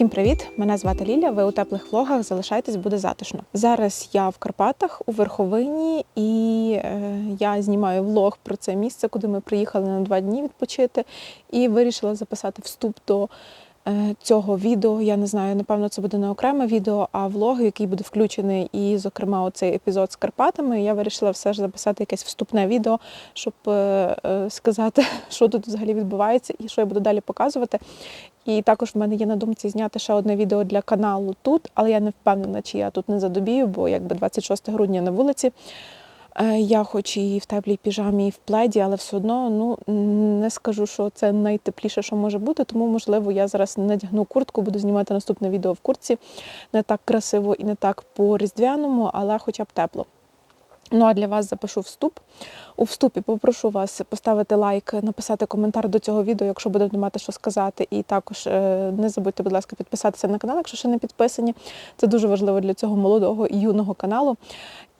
Всім привіт! Мене звати Ліля. Ви у теплих влогах залишайтесь, буде затишно. Зараз я в Карпатах у Верховині, і е, я знімаю влог про це місце, куди ми приїхали на два дні відпочити. І вирішила записати вступ до цього відео. Я не знаю, напевно, це буде не окреме відео, а влог, який буде включений. І, зокрема, оцей епізод з Карпатами. Я вирішила все ж записати якесь вступне відео, щоб е, е, сказати, що тут взагалі відбувається і що я буду далі показувати. І також в мене є на думці зняти ще одне відео для каналу тут, але я не впевнена, чи я тут не задобію, бо якби 26 грудня на вулиці. Е, Я хоч і в теплій піжамі, і в пледі, але все одно ну, не скажу, що це найтепліше, що може бути. Тому, можливо, я зараз надягну куртку, буду знімати наступне відео в куртці. Не так красиво і не так по-різдвяному, але хоча б тепло. Ну а для вас запишу вступ. У вступі попрошу вас поставити лайк, написати коментар до цього відео, якщо будете мати що сказати. І також е, не забудьте, будь ласка, підписатися на канал, якщо ще не підписані. Це дуже важливо для цього молодого і юного каналу.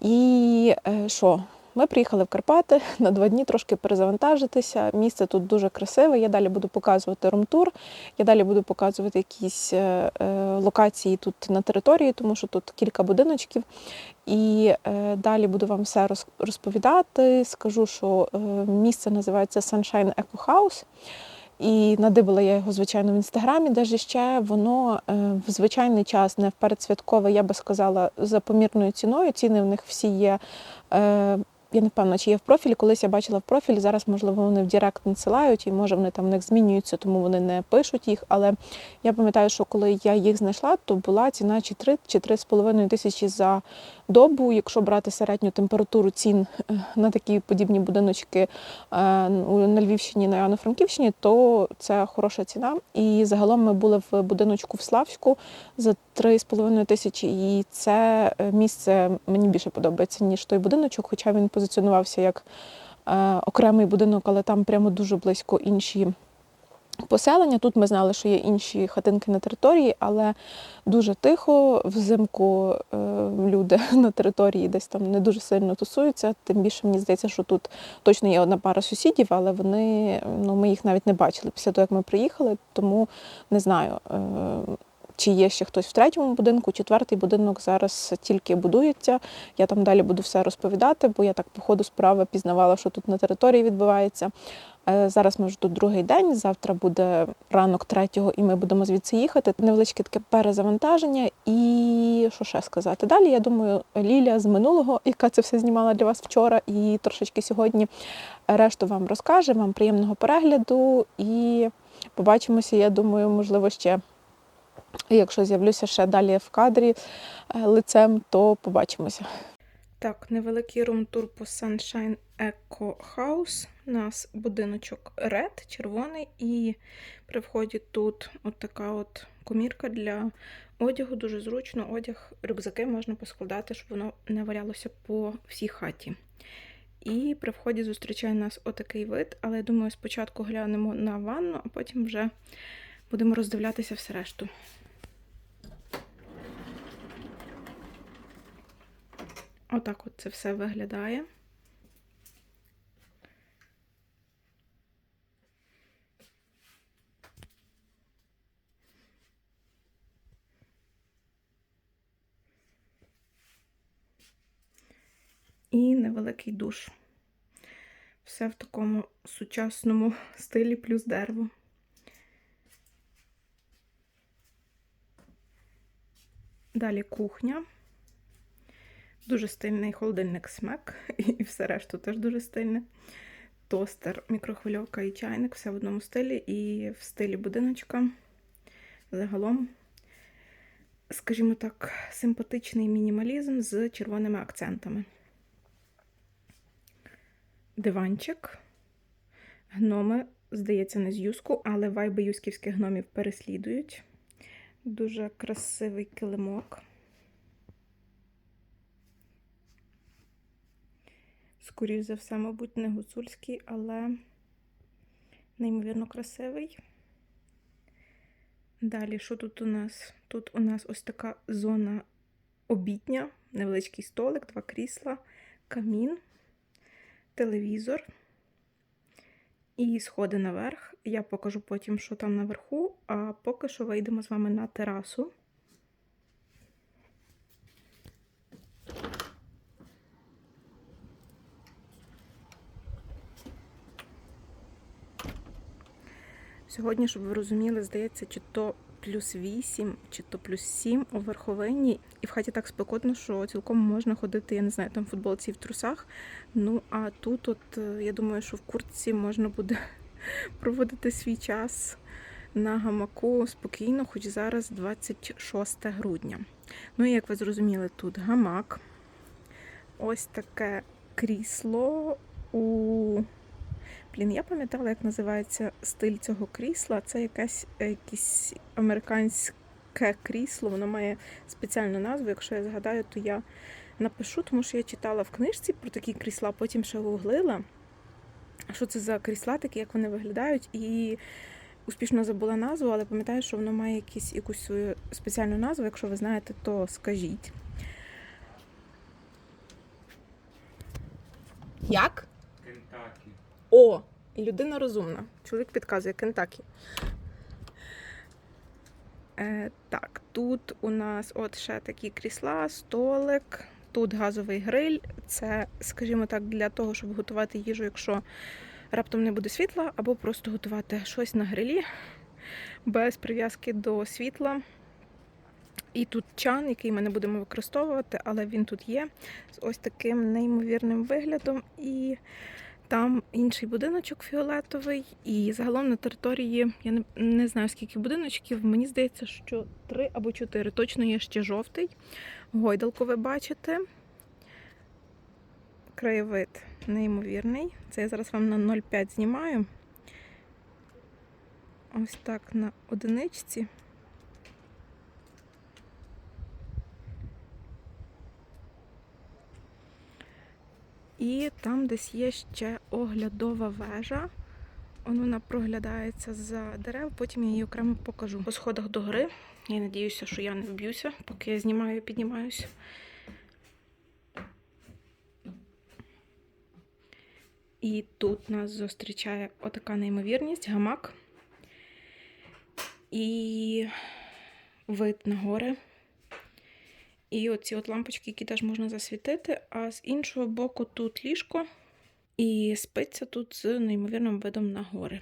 І е, що? Ми приїхали в Карпати на два дні трошки перезавантажитися. Місце тут дуже красиве. Я далі буду показувати румтур. Я далі буду показувати якісь е, е, локації тут на території, тому що тут кілька будиночків. І далі буду вам все роз- розповідати. Скажу, що місце називається Sunshine Eco House. І надибала я його, звичайно, в інстаграмі, де ж ще воно е, в звичайний час, не в передсвяткове, я би сказала, за помірною ціною. Ціни в них всі є. Я не впевнена, чи є в профілі. Колись я бачила в профілі. Зараз, можливо, вони в Директ надсилають, і може вони там в них змінюються, тому вони не пишуть їх. Але я пам'ятаю, що коли я їх знайшла, то була ціна чи 3, чи 3,5 тисячі за добу. Якщо брати середню температуру цін е, на такі подібні будиночки е, на Львівщині, на Івано-Франківщині, то це хороша ціна. І загалом ми були в будиночку в Славську за 3,5 тисячі. І це е, місце мені більше подобається, ніж той будиночок, хоча він позиціонувався як е, окремий будинок, але там прямо дуже близько інші. Поселення тут ми знали, що є інші хатинки на території, але дуже тихо. Взимку е, люди на території десь там не дуже сильно тусуються. Тим більше мені здається, що тут точно є одна пара сусідів, але вони ну ми їх навіть не бачили після того, як ми приїхали. Тому не знаю. Чи є ще хтось в третьому будинку, четвертий будинок зараз тільки будується. Я там далі буду все розповідати, бо я так по ходу справи пізнавала, що тут на території відбувається. Е, Зараз ми вже тут другий день. Завтра буде ранок третього, і ми будемо звідси їхати. Невеличке таке перезавантаження. І що ще сказати? Далі я думаю, Ліля з минулого, яка це все знімала для вас вчора, і трошечки сьогодні решту вам розкаже. Вам приємного перегляду і побачимося. Я думаю, можливо, ще. Якщо з'явлюся ще далі в кадрі е, лицем, то побачимося. Так, невеликий рум-тур по Sunshine Eco House. У нас будиночок Red, червоний, і при вході тут от така от комірка для одягу. Дуже зручно. Одяг, рюкзаки можна поскладати, щоб воно не валялося по всій хаті. І при вході зустрічає нас отакий вид, але я думаю, спочатку глянемо на ванну, а потім вже будемо роздивлятися все решту. Отак от це все виглядає. І невеликий душ. Все в такому сучасному стилі плюс дерево. Далі кухня. Дуже стильний холодильник смек, і все решту теж дуже стильне. Тостер, мікрохвильовка і чайник, все в одному стилі, і в стилі будиночка. Загалом, скажімо так, симпатичний мінімалізм з червоними акцентами. Диванчик. Гноми, здається, не з юску, але вайби юсківських гномів переслідують. Дуже красивий килимок. Скоріше за все, мабуть, не гуцульський, але неймовірно красивий. Далі, що тут у нас? Тут у нас ось така зона обідня, невеличкий столик, два крісла, камін, телевізор і сходи наверх. Я покажу потім, що там наверху, а поки що вийдемо з вами на терасу. Сьогодні, щоб ви розуміли, здається, чи то плюс 8, чи то плюс 7 у верховині. І в хаті так спекотно, що цілком можна ходити, я не знаю, там в футболці в трусах. Ну а тут, от е, я думаю, що в куртці можна буде проводити свій час на гамаку спокійно, хоч зараз 26 грудня. Ну і як ви зрозуміли, тут гамак. Ось таке крісло у Блін, я пам'ятала, як називається стиль цього крісла. Це якесь е, якесь американське крісло, воно має спеціальну назву. Якщо я згадаю, то я напишу, тому що я читала в книжці про такі крісла, потім ще гуглила, що це за крісла, такі, як вони виглядають, і успішно забула назву, але пам'ятаю, що воно має якісь, якусь свою спеціальну назву. Якщо ви знаєте, то скажіть. Як? О, людина розумна. Чоловік підказує Кентакі. Е, так, тут у нас от ще такі крісла, столик, тут газовий гриль. Це, скажімо так, для того, щоб готувати їжу, якщо раптом не буде світла, або просто готувати щось на грилі без прив'язки до світла. І тут чан, який ми не будемо використовувати, але він тут є з ось таким неймовірним виглядом. І там інший будиночок фіолетовий, і загалом на території я не, не знаю скільки будиночків. Мені здається, що три або чотири. Точно є ще жовтий. Гойдалку ви бачите. Краєвид неймовірний. Це я зараз вам на 0,5 знімаю. Ось так на одиничці. І там десь є ще оглядова вежа. Он Вона проглядається за дерев, потім я її окремо покажу. По сходах до гори. Я надіюся, що я не вб'юся, поки я знімаю і піднімаюся. І тут нас зустрічає отака неймовірність, гамак. І вид на гори. І оці от лампочки, які теж можна засвітити, а з іншого боку тут ліжко. І спиться тут з неймовірним видом на гори.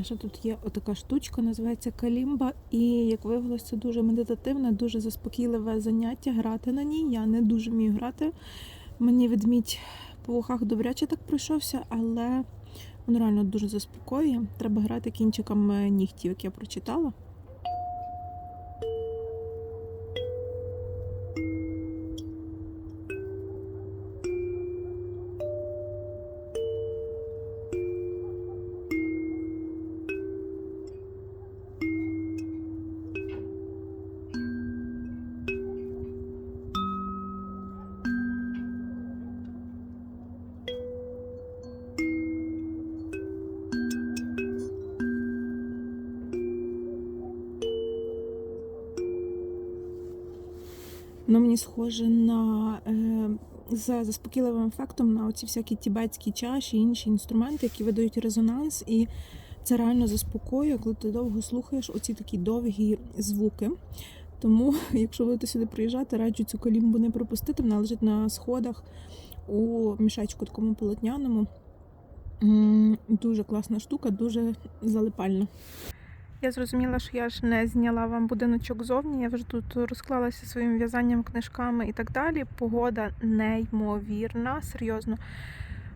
А ще тут є отака штучка, називається калімба. І як виявилося, це дуже медитативне, дуже заспокійливе заняття. Грати на ній. Я не дуже вмію грати. Мені відмідь по вухах добряче так пройшовся, але воно реально дуже заспокоює. Треба грати кінчиками нігтів, як я прочитала. Схоже на е, за заспокійливим ефектом на оці всякі тібетські чаші, інші інструменти, які видають резонанс, і це реально заспокоює, коли ти довго слухаєш оці такі довгі звуки. Тому, якщо будете сюди приїжджати, раджу цю колімбу не пропустити. Вона лежить на сходах у мішечку такому полотняному. Дуже класна штука, дуже залипальна. Я зрозуміла, що я ж не зняла вам будиночок зовні. Я вже тут розклалася своїм в'язанням, книжками і так далі. Погода неймовірна, серйозно.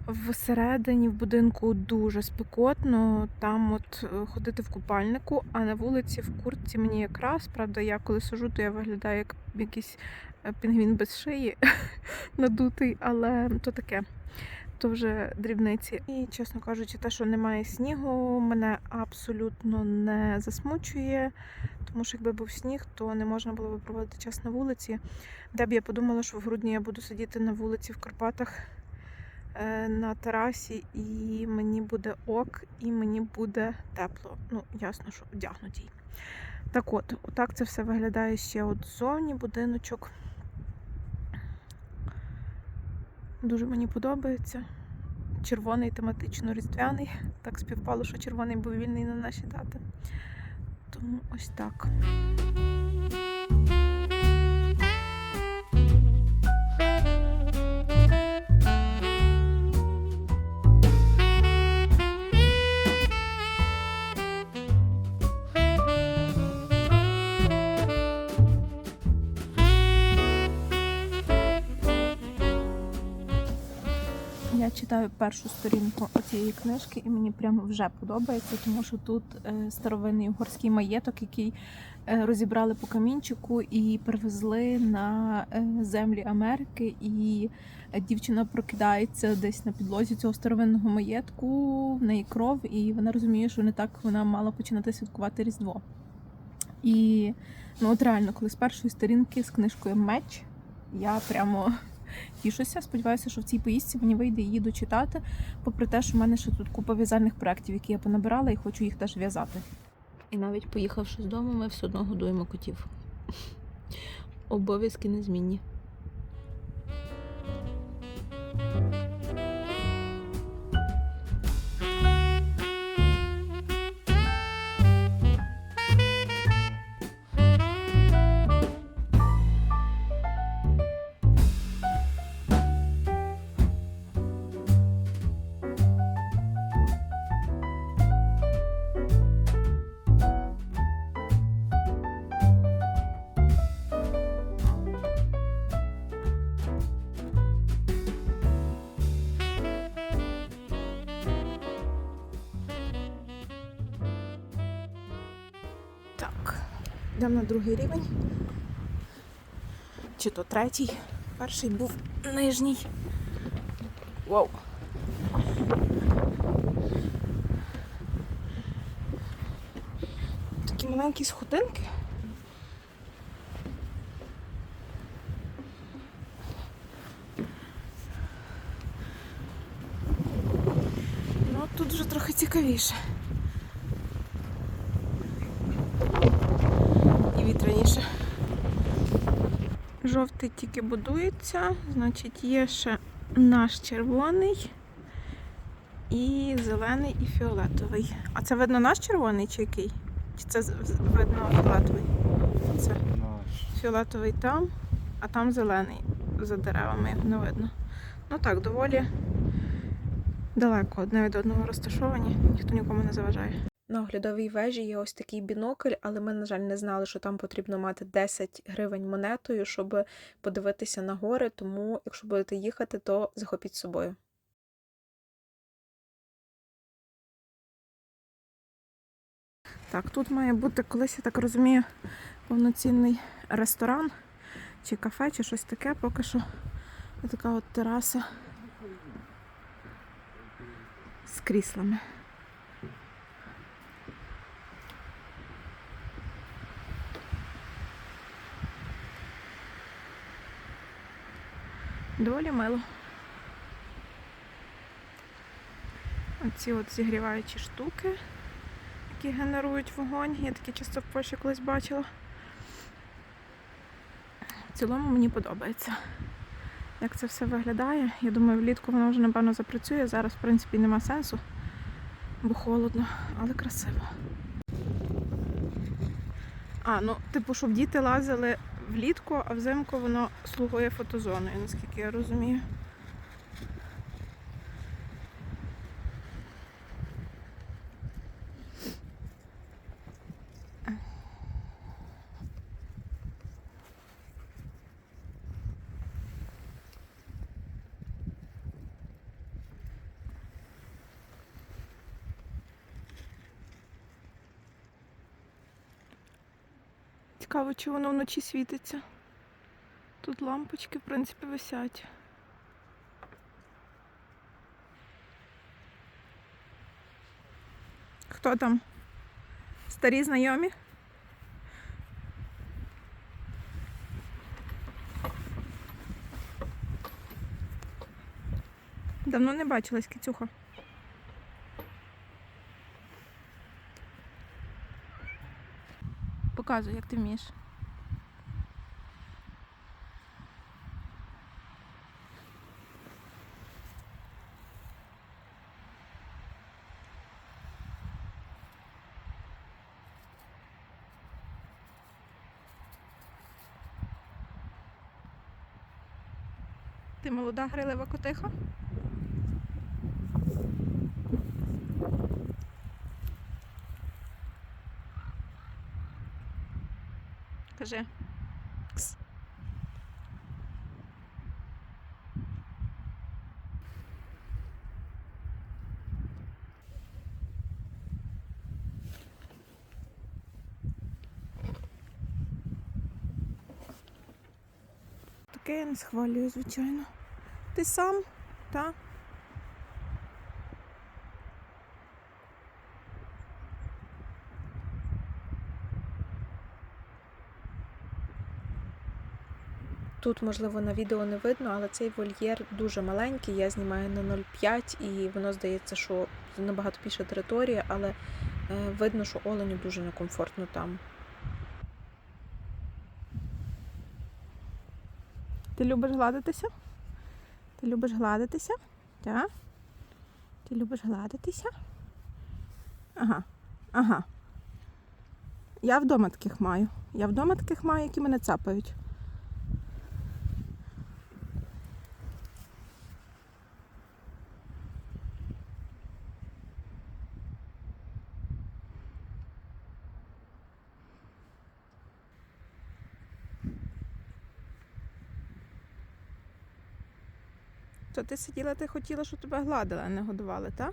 Всередині в будинку дуже спекотно. Там от е, ходити в купальнику, а на вулиці в куртці мені якраз, правда, я коли сижу, то я виглядаю як якийсь е, пінгвін без шиї надутий, але то таке. То вже дрібниці. І, чесно кажучи, те, що немає снігу, мене абсолютно не засмучує, тому що якби був сніг, то не можна було би проводити час на вулиці. Де б я подумала, що в грудні я буду сидіти на вулиці в Карпатах е, на терасі, і мені буде ок, і мені буде тепло. Ну, ясно, що вдягнутій. Так от, отак це все виглядає ще от ззовні будиночок. Дуже мені подобається. Червоний тематично різдвяний. Так співпало, що червоний був вільний на наші дати. Тому ось так. Читаю першу сторінку цієї книжки, і мені прямо вже подобається, тому що тут е, старовинний угорський маєток, який е, розібрали по камінчику і привезли на е, землі Америки. І дівчина прокидається десь на підлозі цього старовинного маєтку, в неї кров, і вона розуміє, що не так вона мала починати святкувати Різдво. І ну от реально, коли з першої сторінки з книжкою Меч, я прямо тішуся. Сподіваюся, що в цій поїздці мені вийде її дочитати, попри те, що в мене ще тут купа в'язальних проєктів, які я понабирала, і хочу їх теж в'язати. І навіть поїхавши з дому, ми все одно годуємо котів. Обов'язки незмінні. Йдемо на другий рівень. Чи то третій. Перший був нижній. Вау. Такі маленькі сходинки. Ну, тут вже трохи цікавіше. і вітряніше. Жовтий тільки будується, значить, є ще наш червоний і зелений, і фіолетовий. А це видно наш червоний чи який? Чи це видно фіолетовий? Це Наш. фіолетовий там, а там зелений за деревами його не видно. Ну так, доволі далеко одне від одного розташовані, ніхто нікому не заважає. На оглядовій вежі є ось такий бінокль, але ми, на жаль, не знали, що там потрібно мати 10 гривень монетою, щоб подивитися на гори. Тому, якщо будете їхати, то захопіть з собою. Так, тут має бути колись, я так розумію, повноцінний ресторан чи кафе, чи щось таке. Поки що така от тераса з кріслами. Доволі мило. Оці от зігріваючі штуки, які генерують вогонь. Я такі часто в Польщі колись бачила. В цілому мені подобається. Як це все виглядає. Я думаю, влітку воно вже напевно запрацює. Зараз, в принципі, нема сенсу, бо холодно, але красиво. А, ну, типу, щоб діти лазили влітку, а взимку воно слугує фотозоною, наскільки я розумію. Цікаво, чи воно вночі світиться. Тут лампочки, в принципі, висять. Хто там? Старі знайомі? Давно не бачилась, кицюха. Показуй, як ти вмієш. Ти молода грилива котиха? Кажи. Кс. Таке я не схвалюю, звичайно. Ти сам, так? Тут, можливо, на відео не видно, але цей вольєр дуже маленький. Я знімаю на 0,5 і воно здається, що набагато більша територія, але е, видно, що оленю дуже некомфортно там. Ти любиш гладитися? Ти любиш гладитися? Так? Ти любиш гладитися? Ага. Ага. Я вдома таких маю. Я вдома таких маю, які мене цапають. Ти сиділа, ти хотіла, щоб тебе гладили, а не годували, так?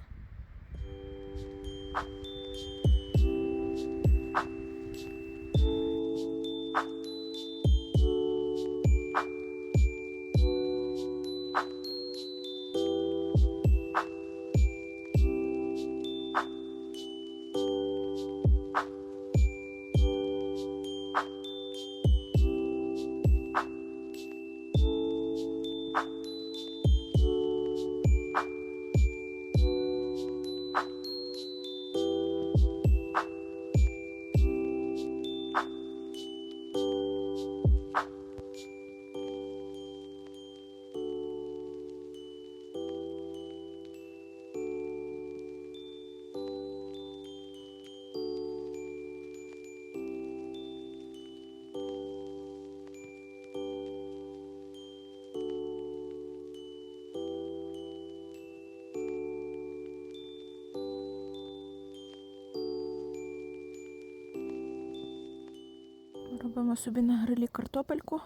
Робимо собі на грилі картопельку.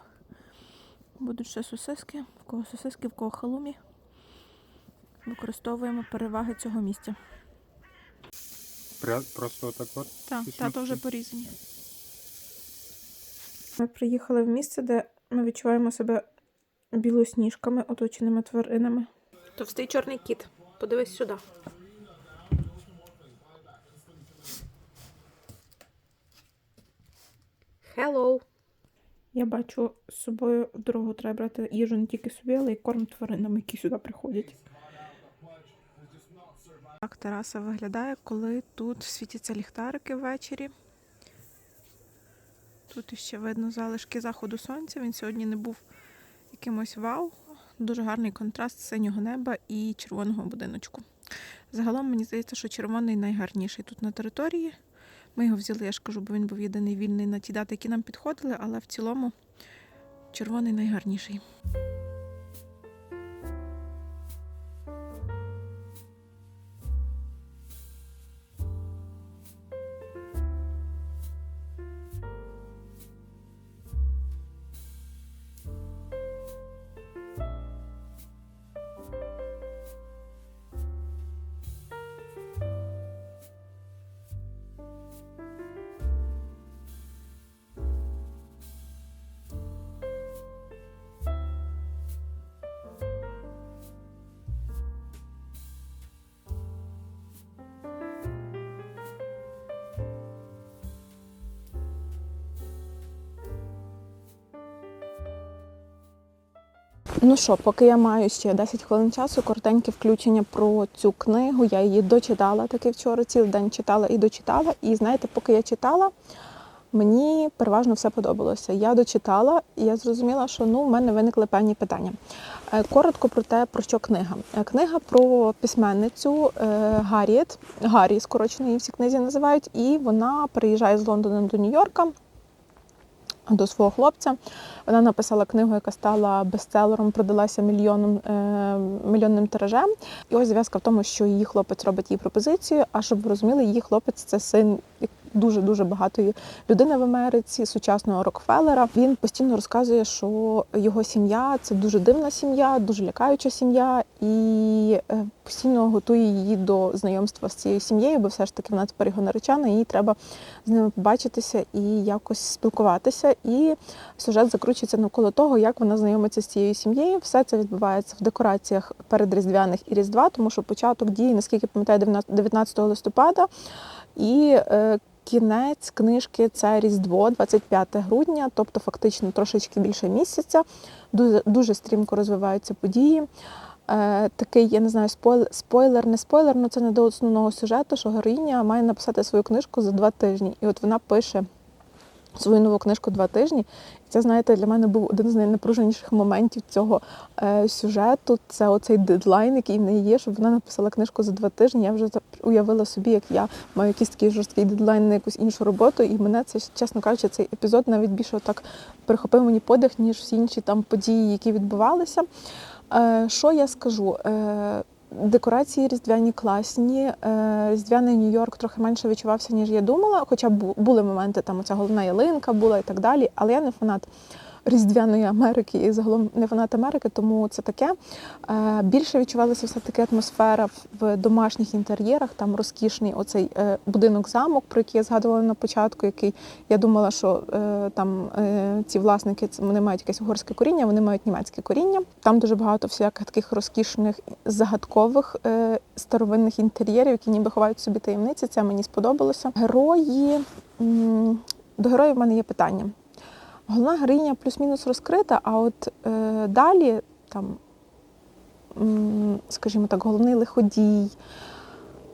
Будуть ще сосиски, в кого сосиски, в кого халумі. Використовуємо переваги цього місця. Просто отак от. Так, тато вже порізані. Ми приїхали в місце, де ми відчуваємо себе білосніжками, оточеними тваринами. Товстий чорний кіт. Подивись сюди. Я бачу з собою дорогу треба брати їжу не тільки собі, але й корм тваринам, які сюди приходять. Так тераса виглядає, коли тут світяться ліхтарики ввечері. Тут ще видно залишки заходу сонця. Він сьогодні не був якимось вау. Дуже гарний контраст синього неба і червоного будиночку. Загалом мені здається, що червоний найгарніший тут на території. Ми його взяли, я ж кажу, бо він був єдиний вільний на ті дати, які нам підходили, але в цілому червоний найгарніший. Ну що, поки я маю ще 10 хвилин часу, коротеньке включення про цю книгу. Я її дочитала таки вчора, цілий день читала і дочитала. І знаєте, поки я читала, мені переважно все подобалося. Я дочитала, і я зрозуміла, що ну, в мене виникли певні питання. Е, Коротко про те, про що книга. Е, Книга про письменницю е, Гарріет, Гаррі, скорочено її всі книзі називають, і вона переїжджає з Лондона до Нью-Йорка до свого хлопця. Вона написала книгу, яка стала бестселером, продалася мільйоном, е, мільйонним тиражем. І ось зв'язка в тому, що її хлопець робить їй пропозицію. А щоб ви розуміли, її хлопець це син дуже дуже багатої людини в Америці, сучасного Рокфеллера. Він постійно розказує, що його сім'я це дуже дивна сім'я, дуже лякаюча сім'я, і е, постійно готує її до знайомства з цією сім'єю, бо все ж таки вона тепер його наречена, і їй треба з ними побачитися і якось спілкуватися. І сюжет закручується навколо того, як вона знайомиться з цією сім'єю. Все це відбувається в декораціях передріздвяних і Різдва, тому що початок дії, наскільки пам'ятаю, 19 листопада. І е, кінець книжки це Різдво, 25 грудня, тобто фактично трошечки більше місяця. Дуже, дуже стрімко розвиваються події. Е, такий, я не знаю, спойлер, не спойлер, але це не до основного сюжету, що героїня має написати свою книжку за два тижні. І от вона пише свою нову книжку два тижні. І це, знаєте, для мене був один з найнапруженіших моментів цього е, сюжету. Це оцей дедлайн, який в неї є, щоб вона написала книжку за два тижні. Я вже уявила собі, як я маю якийсь такий жорсткий дедлайн на якусь іншу роботу. І мене це, чесно кажучи, цей епізод навіть більше так перехопив мені подих, ніж всі інші там події, які відбувалися. Е, що я скажу? Е, Декорації різдвяні класні. Е, Різдвяний Нью-Йорк трохи менше відчувався, ніж я думала. Хоча бу- були моменти, там оця головна ялинка була і так далі. Але я не фанат Різдвяної Америки і загалом не фанат Америки, тому це таке. Е, Більше відчувалася все таки атмосфера в- домашніх інтер'єрах. Там розкішний оцей е, будинок-замок, про який я згадувала на початку, який я думала, що е, там ці власники вони мають якесь угорське коріння, вони мають німецьке коріння. Там дуже багато всяких таких розкішних загадкових старовинних інтер'єрів, які ніби ховають собі таємниці. Це мені сподобалося. Герої до героїв в мене є питання. Головна героїня плюс-мінус розкрита, а от е, далі там, скажімо так, головний лиходій,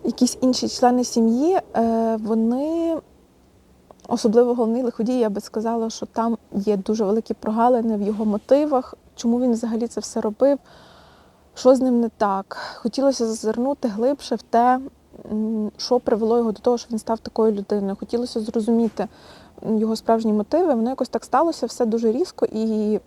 якісь інші члени сім'ї, е, вони, особливо головний лиходій, я би сказала, що там є дуже великі прогалини в його мотивах, чому він взагалі це все робив, що з ним не так. Хотілося зазирнути глибше в те, що привело його до того, що він став такою людиною. Хотілося зрозуміти його справжні мотиви. Воно якось так сталося все дуже різко і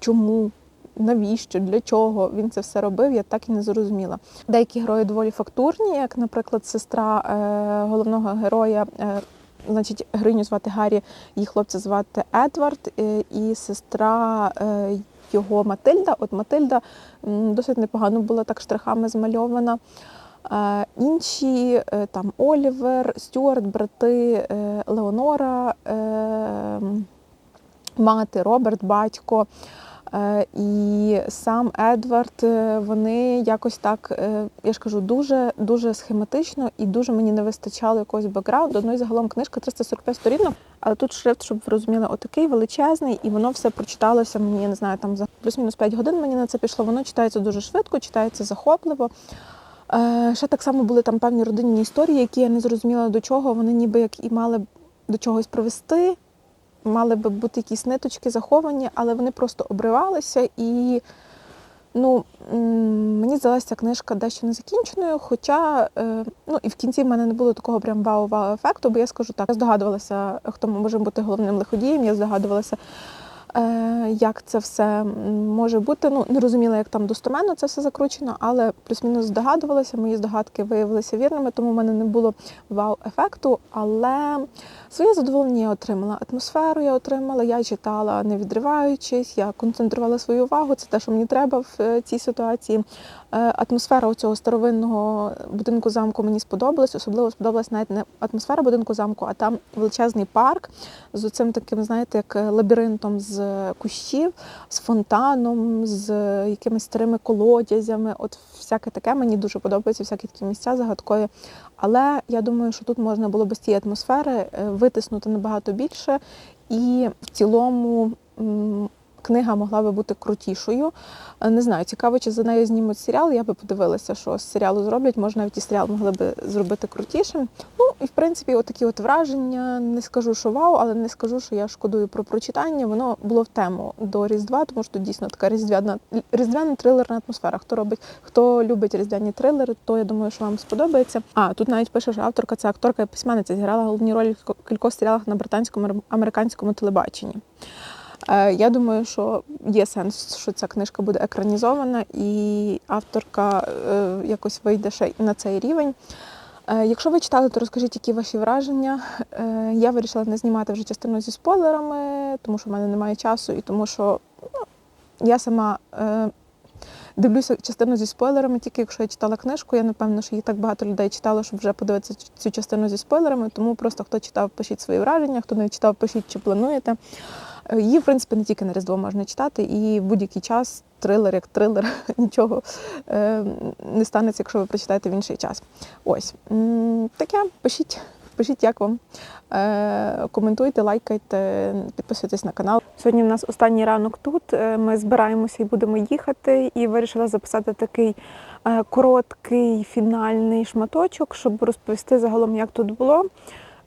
чому. Навіщо, для чого він це все робив, я так і не зрозуміла. Деякі герої доволі фактурні, як, наприклад, сестра е, головного героя, е, значить, героїню звати Гаррі, її хлопця звати Едвард, е, і сестра е, його Матильда. От Матильда досить непогано була так штрихами змальована. Інші е, там Олівер, Стюарт, брати е, Леонора, е, мати, Роберт, батько. І сам Едвард, вони якось так, я ж кажу, дуже дуже схематично і дуже мені не вистачало якогось бекграунду. Ну і загалом книжка 345 сторінок, але тут шрифт, щоб ви розуміли, отакий величезний, і воно все прочиталося мені, я не знаю, там за плюс-мінус 5 годин мені на це пішло. Воно читається дуже швидко, читається захопливо. Е, Ще так само були там певні родинні історії, які я не зрозуміла до чого. Вони ніби як і мали до чогось привести, мали би бути якісь ниточки заховані, але вони просто обривалися. І ну, мені здалася книжка дещо незакінченою. Хоча е, ну, і в кінці в мене не було такого прям вау-вау ефекту, бо я скажу так, я здогадувалася, хто може бути головним лиходієм, я здогадувалася. Е, Як це все може бути? Ну не розуміла, як там достоменно це все закручено, але плюс-мінус здогадувалася. Мої здогадки виявилися вірними, тому в мене не було вау-ефекту. Але своє задоволення я отримала. Атмосферу я отримала, я читала не відриваючись, я концентрувала свою увагу. Це те, що мені треба в е, цій ситуації. Е, Атмосфера цього старовинного будинку замку мені сподобалась. Особливо сподобалась навіть не атмосфера будинку замку, а там величезний парк з цим таким, знаєте, як е, лабіринтом з кущів, з фонтаном, з якимись старими колодязями. От всяке таке мені дуже подобається, всякі такі місця загадкові. Але я думаю, що тут можна було без цієї атмосфери е, витиснути набагато більше. І в цілому книга могла би бути крутішою. Е, Не знаю, цікаво, чи за нею знімуть серіал. Я би подивилася, що з серіалу зроблять. Може, навіть і серіал могли би зробити крутішим. Ну і в принципі, отакі от враження. Не скажу, що вау, але не скажу, що я шкодую про прочитання. Воно було в тему до Різдва, тому що дійсно така різдвяна різдвяна трилерна атмосфера. Хто робить, хто любить різдвяні трилери, то я думаю, що вам сподобається. А тут навіть пише, що авторка це акторка і письменниця, зіграла головні ролі в кількох серіалах на британському американському телебаченні. Е, Я думаю, що є сенс, що ця книжка буде екранізована, і авторка е, якось вийде ще на цей рівень. Е, Якщо ви читали, то розкажіть, які ваші враження. Я вирішила не знімати вже частину зі спойлерами, тому що в мене немає часу, і тому що ну, я сама дивлюся частину зі спойлерами, тільки якщо я читала книжку. Я напевно, що її так багато людей читало, щоб вже подивитися цю частину зі спойлерами. Тому просто хто читав, пишіть свої враження, хто не читав, пишіть, чи плануєте. Її, в принципі, не тільки на Різдво можна читати, і в будь-який час трилер як трилер, нічого е, не станеться, якщо ви прочитаєте в інший час. Ось таке. Пишіть, пишіть, як вам. Е, коментуйте, лайкайте, підписуйтесь на канал. Сьогодні в нас останній ранок тут. Е, Ми збираємося і будемо їхати. І вирішила записати такий короткий фінальний шматочок, щоб розповісти загалом, як тут було.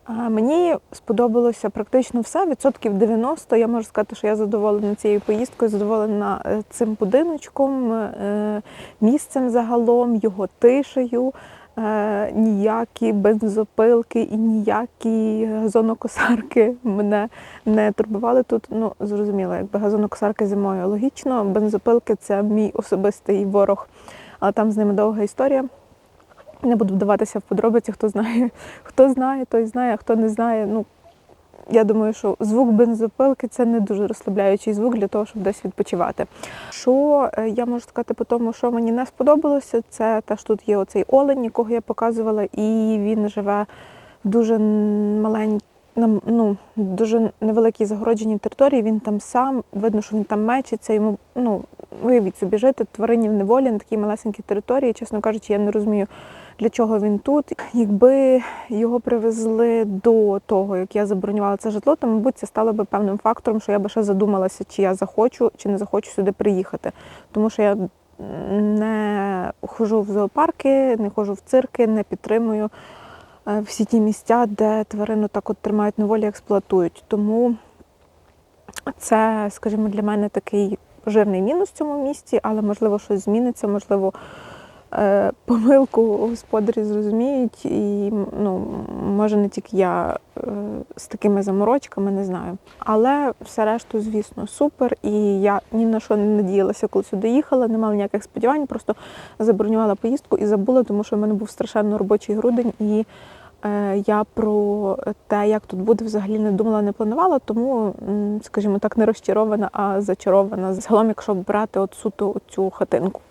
Мені сподобалося практично все. Відсотків 90. Я можу сказати, що я задоволена цією поїздкою, задоволена е, цим будиночком, е, місцем загалом, його тишею. Е, Ніякі бензопилки і ніякі газонокосарки мене не турбували тут. Ну, зрозуміло, якби газонокосарки зимою логічно. Бензопилки це мій особистий ворог, але там з ними довга історія. Не буду вдаватися в подробиці, хто знає, хто знає, той знає, хто не знає. Ну, я думаю, що звук бензопилки це не дуже розслабляючий звук для того, щоб десь відпочивати. Що е, я можу сказати по тому, що мені не сподобалося, це те, що тут є оцей олень, якого я показувала, і він живе дуже маленький. На ну, дуже невеликій загородженій території, він там сам, видно, що він там мечиться, йому, ну, виявіть собі жити, тварині в неволі на такій малесенькій території. Чесно кажучи, я не розумію, для чого він тут. Якби його привезли до того, як я забронювала це житло, то, мабуть, це стало би певним фактором, що я би ще задумалася, чи я захочу, чи не захочу сюди приїхати. Тому що я не хожу в зоопарки, не хожу в цирки, не підтримую е, всі ті місця, де тварину так от тримають на волі, експлуатують. Тому це, скажімо, для мене такий жирний мінус в цьому місці, але можливо щось зміниться, можливо, помилку господарі зрозуміють, і ну, може не тільки я е, з такими заморочками, не знаю. Але все решту, звісно, супер. І я ні на що не надіялася, коли сюди їхала, не мала ніяких сподівань, просто забронювала поїздку і забула, тому що в мене був страшенно робочий грудень. і Е, Я про те, як тут буде, взагалі не думала, не планувала, тому, скажімо так, не розчарована, а зачарована. Загалом, якщо брати от суто цю хатинку.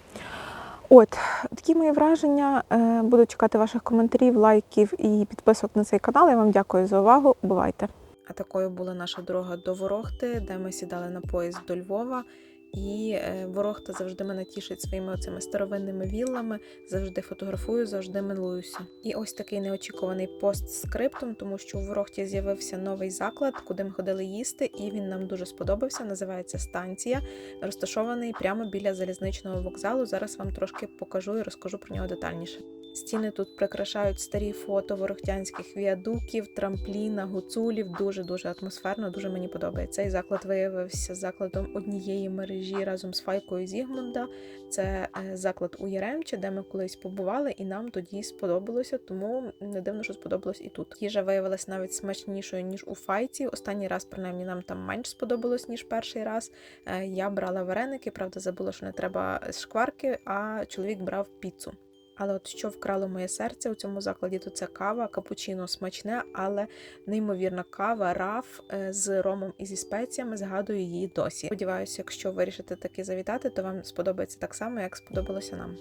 От такі мої враження. Е, Буду чекати ваших коментарів, лайків і підписок на цей канал. Я вам дякую за увагу. Бувайте! А такою була наша дорога до Ворохти, де ми сідали на поїзд до Львова. І е, Ворохта завжди мене тішить своїми оцими старовинними віллами. Завжди фотографую, завжди милуюся. І ось такий неочікуваний пост скриптом, тому що у Ворохті з'явився новий заклад, куди ми ходили їсти, і він нам дуже сподобався. Називається станція, розташований прямо біля залізничного вокзалу. Зараз вам трошки покажу і розкажу про нього детальніше. Стіни тут прикрашають старі фото ворохтянських віадуків, трампліна, гуцулів. Дуже дуже атмосферно, дуже мені подобається. Цей заклад виявився закладом однієї мережі разом з Файкою Зігмунда. Це е, заклад у Яремчі, де ми колись побували, і нам тоді сподобалося, тому не дивно, що сподобалось і тут. Їжа виявилась навіть смачнішою ніж у файці. Останній раз, принаймні, нам там менш сподобалось ніж перший раз. Е, Я брала вареники, правда, забула, що не треба шкварки, а чоловік брав піцу. Але от що вкрало моє серце у цьому закладі, то це кава, капучино смачне, але неймовірна кава, раф е, з ромом і зі спеціями. Згадую її досі. Сподіваюся, якщо вирішите таки завітати, то вам сподобається так само, як сподобалося нам.